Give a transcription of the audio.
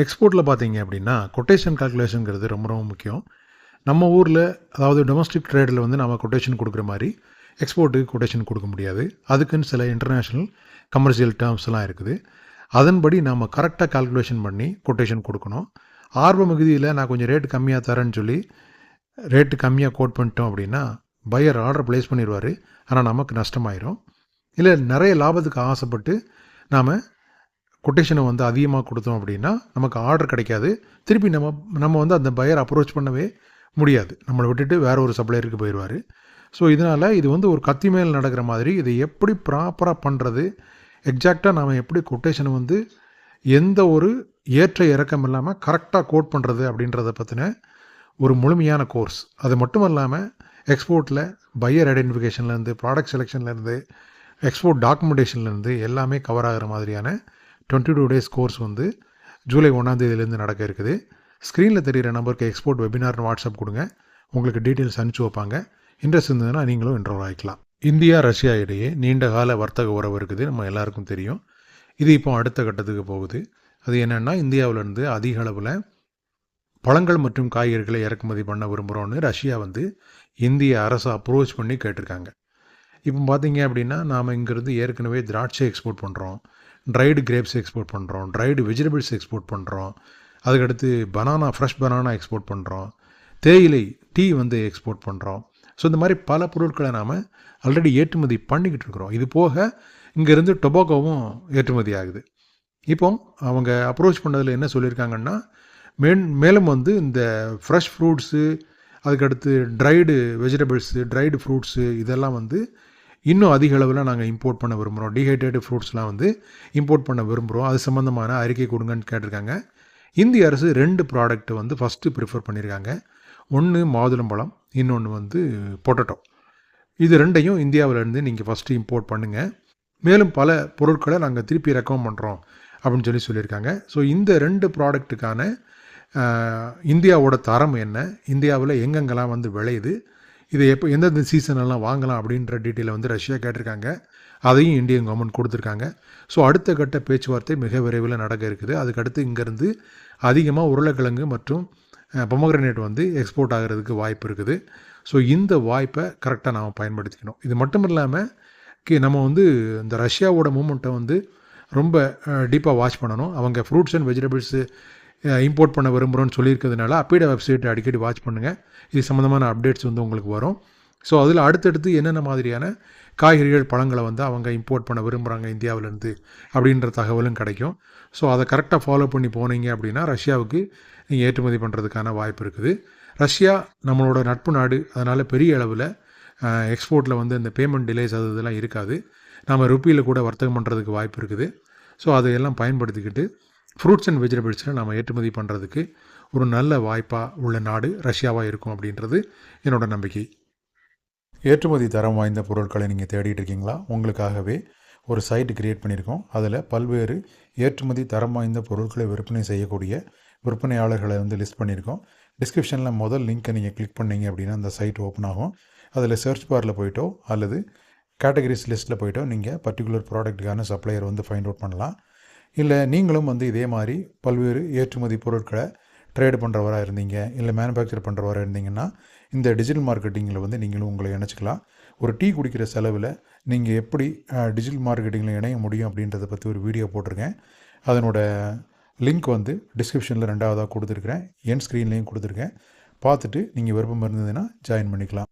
எக்ஸ்போர்ட்டில் பார்த்தீங்க அப்படின்னா கொட்டேஷன் கால்குலேஷனுங்கிறது ரொம்ப ரொம்ப முக்கியம். நம்ம ஊரில் அதாவது டொமஸ்டிக் ட்ரேடில் வந்து நம்ம கொட்டேஷன் கொடுக்குற மாதிரி எக்ஸ்போர்ட்டுக்கு கொட்டேஷன் கொடுக்க முடியாது. அதுக்குன்னு சில இன்டர்நேஷ்னல் கமர்ஷியல் டேர்ம்ஸ்லாம் இருக்குது. அதன்படி நாம் கரெக்டாக கால்குலேஷன் பண்ணி கொட்டேஷன் கொடுக்கணும். ஆர்வ மிகுதியில் நான் கொஞ்சம் ரேட்டு கம்மியாக தரேன்னு சொல்லி ரேட்டு கம்மியாக கோட் பண்ணிட்டோம் அப்படின்னா பையர் ஆர்டர் ப்ளேஸ் பண்ணிடுவார். ஆனால் நமக்கு நஷ்டமாயிரும். இல்லை நிறைய லாபத்துக்கு ஆசைப்பட்டு நாம் கொட்டேஷனை வந்து அதிகமாக கொடுத்தோம் அப்படின்னா நமக்கு ஆர்டர் கிடைக்காது. திருப்பி நம்ம நம்ம வந்து அந்த பையர் அப்ரோச் பண்ணவே முடியாது. நம்மளை விட்டுட்டு வேற ஒரு சப்ளையருக்கு போயிடுவார் ஸோ இதனால் இது வந்து ஒரு கத்தி மேல் நடக்கிற மாதிரி இதை எப்படி ப்ராப்பராக பண்ணுறது எக்ஸாக்டாக நாம் எப்படி கொட்டேஷனை வந்து எந்த ஒரு ஏற்ற இறக்கம் இல்லாமல் கரெக்டாக கோட் பண்ணுறது அப்படின்றத பற்றின ஒரு முழுமையான கோர்ஸ் அது மட்டும் இல்லாமல் எக்ஸ்போர்ட்டில் பையர் ஐடென்டிஃபிகேஷன்லேருந்து ப்ராடக்ட் செலெக்ஷன்லேருந்து எக்ஸ்போர்ட் டாக்குமெண்டேஷன்லேருந்து எல்லாமே கவர் ஆகிற மாதிரியான டுவெண்ட்டி டூ டேஸ் கோர்ஸ் வந்து ஜூலை ஒன்றாந்தேதியிலேருந்து நடக்க இருக்குது. ஸ்க்ரீனில் தெரிகிற நம்பருக்கு எக்ஸ்போர்ட் வெபினார்னு வாட்ஸ்அப் கொடுங்க. உங்களுக்கு டீட்டெயில்ஸ் அனுப்பிச்சி வைப்பாங்க. இன்ட்ரெஸ்ட் இருந்ததுன்னா நீங்களும் இன்ட்ரோல் ஆகிக்கலாம் இந்தியா ரஷ்யா இடையே நீண்ட கால வர்த்தக உறவு இருக்குது. நம்ம எல்லாருக்கும் தெரியும். இது இப்போ அடுத்த கட்டத்துக்கு போகுது. அது என்னென்னா இந்தியாவிலேருந்து அதிக அளவில் பழங்கள் மற்றும் காய்கறிகளை இறக்குமதி பண்ண விரும்புகிறோன்னு ரஷ்யா வந்து இந்திய அரசை அப்ரோச் பண்ணி கேட்டிருக்காங்க. இப்போ பார்த்தீங்க அப்படின்னா நாம் இங்கேருந்து ஏற்கனவே திராட்சை எக்ஸ்போர்ட் பண்ணுறோம் ட்ரைடு கிரேப்ஸ் எக்ஸ்போர்ட் பண்ணுறோம் ட்ரைடு வெஜிடபிள்ஸ் எக்ஸ்போர்ட் பண்ணுறோம் அதுக்கடுத்து பனானா ஃப்ரெஷ் பனானா எக்ஸ்போர்ட் பண்ணுறோம் தேயிலை டீ வந்து எக்ஸ்போர்ட் பண்ணுறோம் ஸோ இந்த மாதிரி பல பொருட்களை நாம் ஆல்ரெடி ஏற்றுமதி பண்ணிக்கிட்டு இருக்கிறோம். இது போக இங்கேருந்து டொபாக்கோவும் ஏற்றுமதி ஆகுது. இப்போ அவங்க அப்ரோச் பண்ணதில் என்ன சொல்லியிருக்காங்கன்னா மேன் மேலும் வந்து இந்த ஃப்ரெஷ் ஃப்ரூட்ஸு அதுக்கடுத்து ட்ரைடு வெஜிடபிள்ஸு ட்ரைடு ஃப்ரூட்ஸு இதெல்லாம் வந்து இன்னும் அதிக அளவில் நாங்கள் இம்போர்ட் பண்ண விரும்புகிறோம் டீஹைட்ரேட்டட் ஃப்ரூட்ஸ்லாம் வந்து இம்போர்ட் பண்ண விரும்புகிறோம் அது சம்மந்தமான அறிக்கை கொடுங்கன்னு கேட்டிருக்காங்க. இந்திய அரசு ரெண்டு ப்ராடக்ட்டை வந்து ஃபஸ்ட்டு ப்ரிஃபர் பண்ணியிருக்காங்க ஒன்று மாதுளம்பழம் இன்னொன்று வந்து பொட்டட்டோ இது ரெண்டையும் இந்தியாவிலேருந்து நீங்கள் ஃபஸ்ட்டு இம்போர்ட் பண்ணுங்கள் மேலும் பல பொருட்களை நாங்கள் திருப்பி ரெக்கமெண்ட் பண்ணுறோம் அப்படின்னு சொல்லி சொல்லியிருக்காங்க. ஸோ இந்த ரெண்டு ப்ராடக்ட்டுக்கான இந்தியாவோட தரம் என்ன? இந்தியாவில் எங்கெங்கெல்லாம் வந்து விளையுது? இதை எப்போ எந்தெந்த சீசனெல்லாம் வாங்கலாம் அப்படின்ற டீட்டெயிலை வந்து ரஷ்யா கேட்டிருக்காங்க. அதையும் இந்தியன் கவர்மெண்ட் கொடுத்துருக்காங்க. ஸோ அடுத்த கட்ட பேச்சுவார்த்தை மிக விரைவில் நடக்க இருக்குது. அதுக்கடுத்து இங்கேருந்து அதிகமாக உருளைக்கிழங்கு மற்றும் பொமோகிரனேட் வந்து எக்ஸ்போர்ட் ஆகிறதுக்கு வாய்ப்பு இருக்குது. ஸோ இந்த வாய்ப்பை கரெக்டாக நாம் பயன்படுத்திக்கணும். இது மட்டும் இல்லாமல் கி நம்ம வந்து இந்த ரஷ்யாவோட மூமெண்ட்டை வந்து ரொம்ப டீப்பாக வாட்ச் பண்ணணும். அவங்க ஃப்ரூட்ஸ் அண்ட் வெஜிடபிள்ஸு இம்போர்ட் பண்ண விரும்புகிறோன்னு சொல்லியிருக்கிறதுனால அப்பீட வெப்சைட்டை அடிக்கடி வாட்ச் பண்ணுங்கள் இது சம்மந்தமான அப்டேட்ஸ் வந்து உங்களுக்கு வரும். ஸோ அதில் அடுத்தடுத்து என்னென்ன மாதிரியான காய்கறிகள் பழங்களை வந்து அவங்க இம்போர்ட் பண்ண விரும்புகிறாங்க இந்தியாவிலேருந்து அப்படின்ற தகவலும் கிடைக்கும். ஸோ அதை கரெக்டாக ஃபாலோ பண்ணி போனீங்க அப்படின்னா ரஷ்யாவுக்கு நீங்கள் ஏற்றுமதி பண்ணுறதுக்கான வாய்ப்பு இருக்குது. ரஷ்யா நம்மளோட நட்பு நாடு. அதனால் பெரிய அளவில் எக்ஸ்போர்ட்டில் வந்து இந்த பேமெண்ட் டிலேஸ் அது இதெல்லாம் இருக்காது. நம்ம ருப்பியில் கூட வர்த்தகம் பண்ணுறதுக்கு வாய்ப்பு இருக்குது. ஸோ அதையெல்லாம் பயன்படுத்திக்கிட்டு ஃப்ரூட்ஸ் அண்ட் வெஜிடபிள்ஸில் நம்ம ஏற்றுமதி பண்ணுறதுக்கு ஒரு நல்ல வாய்ப்பாக உள்ள நாடு ரஷ்யாவாக இருக்கும் அப்படின்றது என்னோட நம்பிக்கை. ஏற்றுமதி தரம் வாய்ந்த பொருட்களை நீங்கள் தேடிட்டு இருக்கீங்களா? உங்களுக்காகவே ஒரு சைட்டு கிரியேட் பண்ணியிருக்கோம். அதில் பல்வேறு ஏற்றுமதி தரம் வாய்ந்த பொருட்களை விற்பனை செய்யக்கூடிய விற்பனையாளர்களை வந்து லிஸ்ட் பண்ணியிருக்கோம். டிஸ்கிரிப்ஷனில் முதல் லிங்க்கை நீங்கள் கிளிக் பண்ணீங்க அப்படின்னா அந்த சைட் ஓப்பன் ஆகும். அதில் சர்ச் பாரில் போயிட்டோ அல்லது கேட்டகரிஸ் லிஸ்ட்டில் போயிட்டோ நீங்கள் பர்டிகுலர் ப்ராடக்ட்டுக்கான சப்ளையர் வந்து ஃபைண்ட் அவுட் பண்ணலாம். இல்லை நீங்களும் வந்து இதே மாதிரி பல்வேறு ஏற்றுமதி பொருட்களை ட்ரேடு பண்ணுறவராக இருந்தீங்க இல்லை மேனுஃபேக்சர் பண்ணுறவராக இருந்தீங்கன்னா இந்த டிஜிட்டல் மார்க்கெட்டிங்கில் வந்து நீங்களும் உங்களை இணைச்சிக்கலாம். ஒரு டீ குடிக்கிற செலவில் நீங்கள் எப்படி டிஜிட்டல் மார்க்கெட்டிங்கில் இணைய முடியும் அப்படின்றத பற்றி ஒரு வீடியோ போட்டிருக்கேன். அதனோட லிங்க் வந்து டிஸ்கிரிப்ஷனில் ரெண்டாவதாக கொடுத்துருக்குறேன். என் ஸ்க்ரீன்லேயும் கொடுத்துருக்கேன். பார்த்துட்டு நீங்கள் விருப்பம் இருந்ததுன்னா ஜாயின் பண்ணிக்கலாம்.